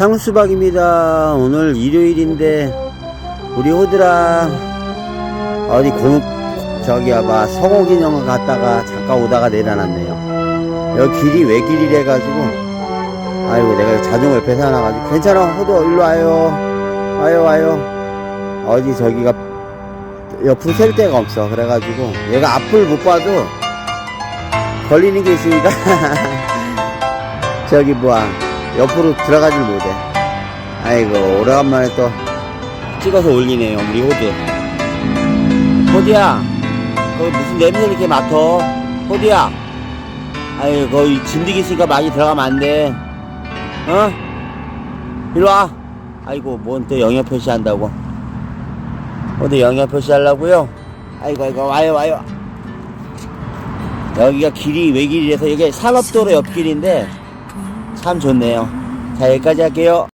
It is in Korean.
상수박입니다. 오늘 일요일인데 우리 호들아 어디 고 저기 아마 성호기념을 갔다가 잠깐 오다가 내려놨네요. 여기 길이 외길이래 가지고. 아이고 내가 자전거 옆에 사놔가지고. 괜찮아 호도 일로 와요. 와요 와요. 어디 저기가 옆으로 셀 데가 없어. 그래가지고 얘가 앞을 못 봐도 걸리는 게 있으니까 저기 뭐야 옆으로 들어가질 못해. 아이고 오래간만에 또 찍어서 올리네요 우리 호드 호드야 거기 무슨 냄새 이렇게 맡어 호드야. 아이 거기 진드기 있으니까 많이 들어가면 안돼. 어? 일로와. 아이고 뭔 또 영역 표시한다고. 호드 영역 표시하려고요? 아이고 아이고 와요 와요. 여기가 길이 외길이라서 이게 산업도로 옆길인데 참 좋네요. 자 여기까지 할게요